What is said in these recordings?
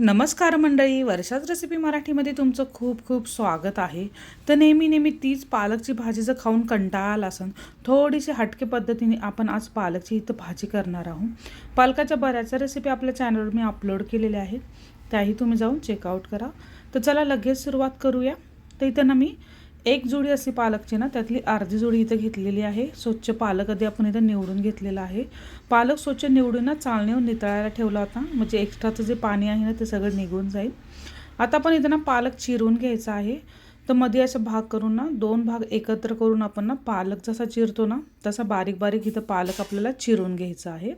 नमस्कार मंडळी वर्षाच रेसिपी मराठीमध्ये तुमचं खूप खूप स्वागत आहे. तर नेहमी नेहमी तीच पालकची भाजी जर खाऊन कंटाळा आला असन थोडीशी हटके पद्धतीने आपण आज पालकची इथं भाजी करणार आहोत. पालकाच्या बऱ्याचशा रेसिपी आपल्या चॅनलवर मी अपलोड केलेल्या आहेत. त्याही तुम्ही जाऊन चेकआउट करा. तर चला लगेच सुरुवात करूया. तर इथं ना मी एक जोडी अशी पालकची ना त्यातली अर्धी जोडी इथं घेतलेली आहे. स्वच्छ पालक आधी आपण इथं निवडून घेतलेला आहे. पालक स्वच्छ निवडून ना चाळणीवर नितळायला ठेवला होता. म्हणजे एक्स्ट्राचं जे पाणी आहे ना ते सगळं निघून जाईल. आता आपण इथं ना पालक चिरून घ्यायचा आहे. तर मध्ये असं भाग करून ना दोन भाग एकत्र करून आपण ना पालक जसा चिरतो ना तसा बारीक बारीक इथं पालक आपल्याला चिरून घ्यायचा आहे.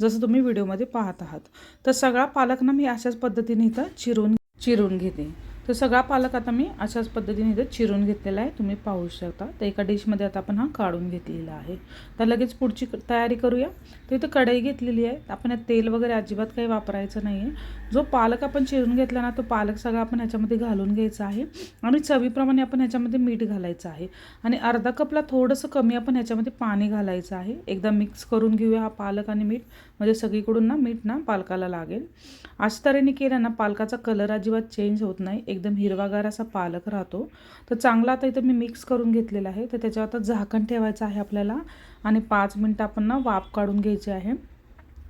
जसं तुम्ही व्हिडिओमध्ये पाहत आहात. तर सगळा पालक ना मी अशाच पद्धतीने इथं चिरून चिरून घेते. तर सगळा पालक आता मी अशाच पद्धतीने इथं चिरून घेतलेला आहे. तुम्ही पाहू शकता. तर एका डिशमध्ये आता आपण हा काढून घेतलेला आहे. तर लगेच पुढची तयारी करूया. तर इथं कढई घेतलेली आहे. आपण यात तेल वगैरे अजिबात काही वापरायचं नाही आहे जो पालक आपण चिरून घेतला ना तो पालक सगळा आपण ह्याच्यामध्ये घालून घ्यायचा आहे. आणि चवीप्रमाणे आपण ह्याच्यामध्ये मीठ घालायचं आहे. आणि अर्धा कपला थोडंसं कमी आपण ह्याच्यामध्ये पाणी घालायचं आहे. एकदा मिक्स करून घेऊया हा पालक आणि मीठ. म्हणजे सगळीकडून ना मीठ ना पालकाला लागेल. अशा तऱ्हेने केलं ना पालकाचा कलर अजिबात चेंज होत नाही. एकदम हिरवागार असा पालक राहतो. तर चांगला आता इथं मी मिक्स करून घेतलेला आहे. तर त्याच्यावर आता झाकण ठेवायचं आहे आपल्याला. आणि पाच मिनटं आपण ना वाफ काढून घ्यायची आहे.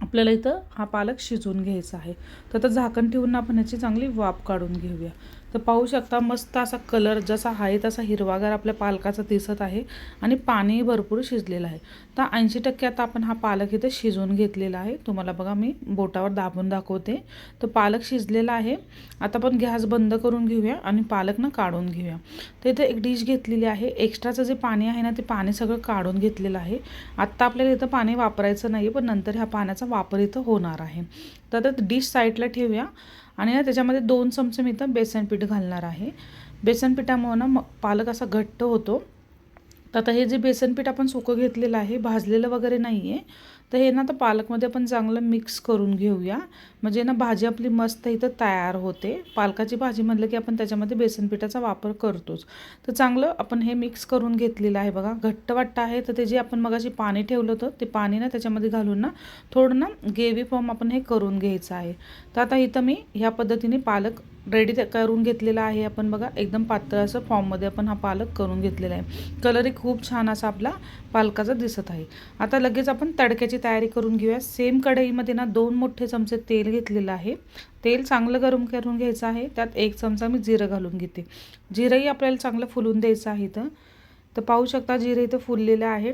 आपल्याला इथं हा पालक शिजवून घ्यायचा आहे. तर आता झाकण ठेवून आपण याची चांगली वाफ काढून घेऊया. तर पाहू शकता मस्त असा कलर जसा आहे तसा हिरवागार आपल्या पालकाचा दिसत आहे आणि पाणी भरपूर शिजलेलं आहे. तर ऐंशी टक्के आता आपण हा पालक इथे शिजवून घेतलेला आहे. तुम्हाला बघा मी बोटावर दाबून दाखवते. तर पालक शिजलेला आहे. आता आपण गॅस बंद करून घेऊया आणि पालक ना काढून घेऊया. तर इथे एक डिश घेतलेली आहे. एक्स्ट्राचं जे पाणी आहे ना ते पाणी सगळं काढून घेतलेलं आहे. आत्ता आपल्याला इथं पाणी वापरायचं नाही पण नंतर ह्या पाण्याचा वापर इथं होणार आहे. तर आता डिश साईडला ठेवूया. आणि ना त्याच्यामध्ये दोन चमचे मी इथं बेसन पीठ घालणार आहे. बेसन पिठामुळं ना मग पालक असा घट्ट होतो. तर आता हे जे बेसन पीठ आपण सुकं घेतलेलं आहे भाजलेलं वगैरे नाही आहे तर हे ना आता पालकमध्ये आपण चांगलं मिक्स करून घेऊया. म्हणजे ना भाजी आपली मस्त इथं तयार होते. पालकाची भाजी म्हटलं की आपण त्याच्यामध्ये बेसन पिठाचा वापर करतोच. तर चांगलं आपण हे मिक्स करून घेतलेलं आहे बघा. घट्ट वाटतं आहे. तर ते जे आपण मगाशी पाणी ठेवलं होतं ते पाणी ना त्याच्यामध्ये घालून ना थोडं ना गेवी फॉर्म आपण हे करून घ्यायचं आहे. तर आता इथं मी ह्या पद्धतीने पालक रेडी करून घेतलेला आहे आपण बघा. एकदम पातळ असं फॉर्ममध्ये आपण हा पालक करून घेतलेला आहे. कलरही खूप छान असा आपला पालकाचा दिसत आहे. आता लगेच आपण तडक्याची तयारी करून घेऊया. सेम कढईमध्ये ना दोन मोठे चमचे तेल घेतलेलं आहे. तेल चांगलं गरम करून घ्यायचं आहे. त्यात एक चमचा मी जिरं घालून घेते. जिरंही आपल्याला चांगलं फुलून द्यायचं आहे इथं. तर पाहू शकता जिरं इथं फुललेलं आहे.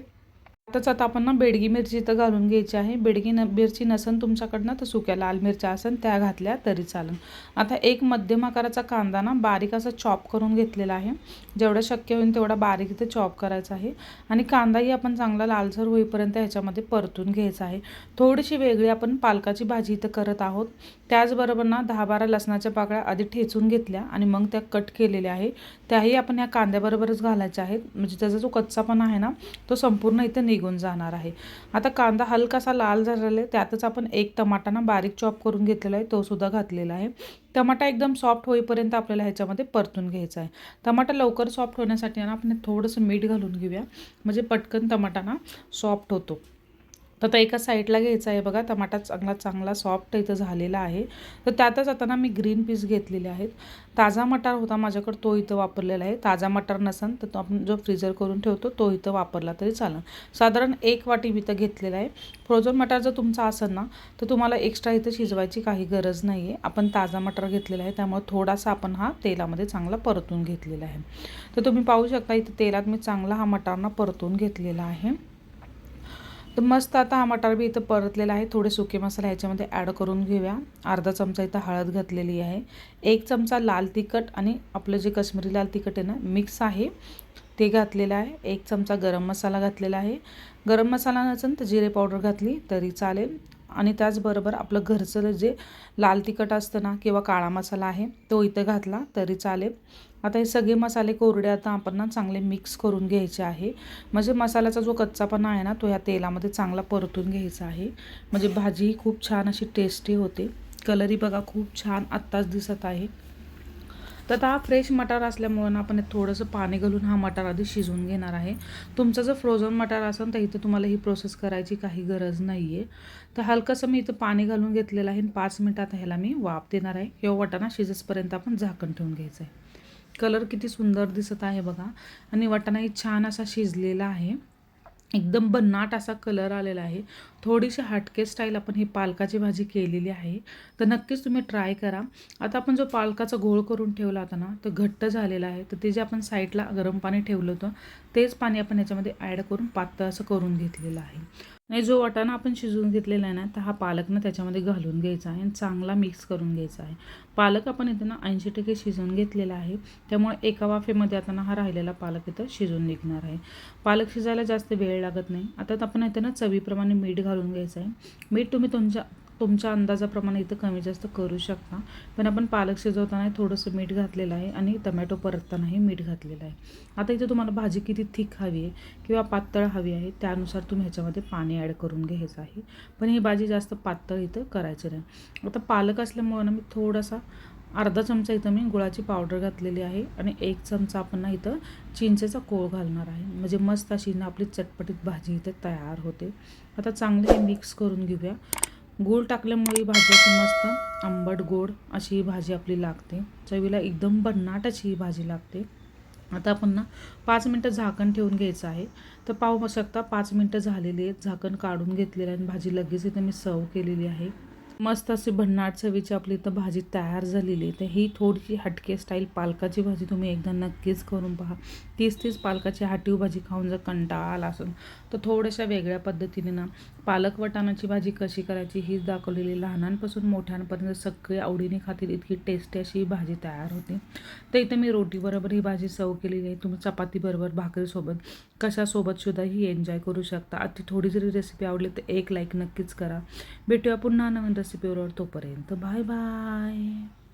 आताच आता आपण ना बेडगी मिरची इथं घालून घ्यायची आहे. बेडगी न मिरची नसन तुमच्याकडनं तर सुक्या लाल मिरच्या असन त्या घातल्या तरी चालेल. आता एक मध्यम आकाराचा कांदा ना बारीक असा चॉप करून घेतलेला आहे. जेवढं शक्य होईल तेवढा बारीक इथे चॉप करायचा आहे. आणि कांदाही आपण चांगला लालसर होईपर्यंत ह्याच्यामध्ये परतून घ्यायचा आहे. थोडीशी वेगळी आपण पालकाची भाजी इथं करत आहोत. त्याचबरोबर ना दहा बारा लसणाच्या पाकळ्या आधी ठेचून घेतल्या आणि मग त्या कट केलेल्या आहे. त्याही आपण या कांद्याबरोबरच घालायच्या आहेत. म्हणजे त्याचा जो कच्चापणा आहे ना तो संपूर्ण इथं निघून जाणार आहे. आता कांदा हलकासा लाल झालेला आहे. त्यातच आपण एक टमाटा ना बारीक चॉप करून घेतलेला आहे. तो सुद्धा घातलेला आहे. टमाटा एकदम सॉफ्ट होईपर्यंत आपल्याला ह्याच्यामध्ये परतून घ्यायचा आहे. टमाटा लवकर सॉफ्ट होण्यासाठी ना आपण थोडंसं मीठ घालून घेऊया. म्हणजे पटकन टमाटा ना सॉफ्ट होतो. तर आता एका साईडला घ्यायचा आहे बघा. टमाटा चांगला चांगला सॉफ्ट इथं झालेला आहे. तर त्यातच आता ना मी ग्रीन पीस घेतलेले आहेत. ताजा मटार होता माझ्याकडं तो इथं वापरलेला आहे. ताजा मटार नसन तर तो आपण जो फ्रीजर करून ठेवतो तो इथं वापरला तरी चालेल. साधारण एक वाटी मी इथं घेतलेला आहे. फ्रोझन मटार जर तुमचा असेल ना तर तुम्हाला एक्स्ट्रा इथं शिजवायची काही गरज नाही आहे आपण ताजा मटार घेतलेला आहे त्यामुळे थोडासा आपण हा तेलामध्ये चांगला परतून घेतलेला आहे. तर तुम्ही पाहू शकता इथं तेलात मी चांगला हा मटारना परतून घेतलेला आहे. तर मस्त आता हा मटार बी इथं परतलेला आहे. थोडे सुके मसाले ह्याच्यामध्ये ॲड करून घेऊया. अर्धा चमचा इथं हळद घातलेली आहे. एक चमचा लाल तिखट आणि आपलं जे कश्मीरी लाल तिखट आहे ना मिक्स आहे. ते घातलेलं आहे. एक चमचा गरम मसाला घातलेला आहे. गरम मसाला नसेल तर जिरे पावडर घातली तरी चालेल. आणि त्याचबरोबर आपलं घरचं जे लाल तिखट असतं ना किंवा काळा मसाला आहे तो इथं घातला तरी चालेल. आता हे सगळे मसाले कोरडे आता आपण ना चांगले मिक्स करून घ्यायचे आहे. म्हणजे मसाल्याचा जो कच्चापणा आहे ना तो ह्या तेलामध्ये चांगला परतून घ्यायचा आहे. म्हणजे भाजी खूप छान अशी टेस्टी होते. कलरही बघा खूप छान आत्ताच दिसत आहे. तर आता हा फ्रेश मटार असल्यामुळं ना आपण थोडंसं पाणी घालून हा मटार आधी शिजवून घेणार आहे. तुमचं जर फ्रोझन मटार असेल तर इथं तुम्हाला ही प्रोसेस करायची काही गरज नाही आहे तर हलकंसं मी इथं पाणी घालून घेतलेलं आहे आणि पाच मिनटात ह्याला मी वाफ देणार आहे. किंवा वाटाणा शिजेसपर्यंत आपण झाकण ठेवून घ्यायचं आहे. कलर किती सुंदर दिसत आहे बघा. आणि वाटाणाही छान असा शिजलेला आहे. एकदम भन्नाट असा कलर आलेला आहे. थोडीशी हटके स्टाईल आपण ही पालकाची भाजी केलेली आहे. तर नक्कीच तुम्ही ट्राय करा. आता आपण जो पालकाचा घोळ करून ठेवला होता ना तो घट्ट झालेला आहे. तर ते जे आपण साईडला गरम पाणी ठेवलं होतं तेच पाणी आपण याच्यामध्ये ॲड करून पातळ असं करून घेतलेलं आहे. आणि जो वाटाणा आपण शिजवून घेतलेला आहे ना तर हा पालक ना त्याच्यामध्ये घालून घ्यायचा आहे आणि चांगला मिक्स करून घ्यायचा आहे. पालक आपण इथं ना ऐंशी टक्के शिजवून घेतलेला आहे. त्यामुळे एका वाफेमध्ये आता ना हा राहिलेला पालक इथं शिजून निघणार आहे. पालक शिजायला जास्त वेळ लागत नाही. आता आपण इथं ना चवीप्रमाणे मीठ घालून घ्यायचं आहे. मीठ तुम्ही तुमच्या तुमच्या अंदाजाप्रमाणे इथं कमी जास्त करू शकता. पण आपण पालक शिजवताना थोडंसं मीठ घातलेलं आहे आणि टमॅटो परततानाही मीठ घातलेलं आहे. आता इथं तुम्हाला भाजी किती थिक हवी आहे किंवा पातळ हवी आहे त्यानुसार तुम्ही ह्याच्यामध्ये पाणी ॲड करून घ्यायचं आहे. पण ही भाजी जास्त पातळ इथं करायची नाही. आता पालक असल्यामुळं ना मी थोडासा अर्धा चमचा इथं मी गुळाची पावडर घातलेली आहे आणि एक चमचा आपण ना इथं चिंचेचा कोळ घालणार आहे. म्हणजे मस्त अशी ना आपली चटपटीत भाजी इथं तयार होते. आता चांगले हे मिक्स करून घेऊया. गूळ टाकल्यामुळे भाजी अशी मस्त आंबट गोड अशी ही भाजी आपली लागते. चवीला एकदम भन्नाट अशी ही भाजी लागते. आता आपण ना पाच मिनटं झाकण ठेवून घ्यायचं आहे. तर पाहू शकता पाच मिनटं झालेली आहेत. झाकण काढून घेतलेलं आहे आणि भाजी लगेच इथे मी सर्व केलेली आहे. मस्त अशी भन्नाट चवीची आपली इथं भाजी तयार झालेली आहे. तर ही थोडीशी हटके स्टाईल पालकाची भाजी तुम्ही एकदा नक्कीच करून पहा. तीच तीच पालकाची हाटीव भाजी खाऊन जर कंटाळा आला असेल तर थोड्याशा वेगळ्या पद्धतीने ना पालक वटाणाची भाजी कशी करायची हीच दाखवलेली लहानांपासून मोठ्यांपर्यंत सगळे आवडीने खातील इतकी टेस्टी अशी ही भाजी तयार होते. तर इथं मी रोटीबरोबर ही भाजी सर्व केलेली आहे. तुम्ही चपातीबरोबर भाकरीसोबत कशासोबत सुद्धा ही एन्जॉय करू शकता. अति थोडी जरी रेसिपी आवडली तर एक लाईक नक्कीच करा. भेटूया पुन्हा नवीन recebeu o teu parente. Bye, bye.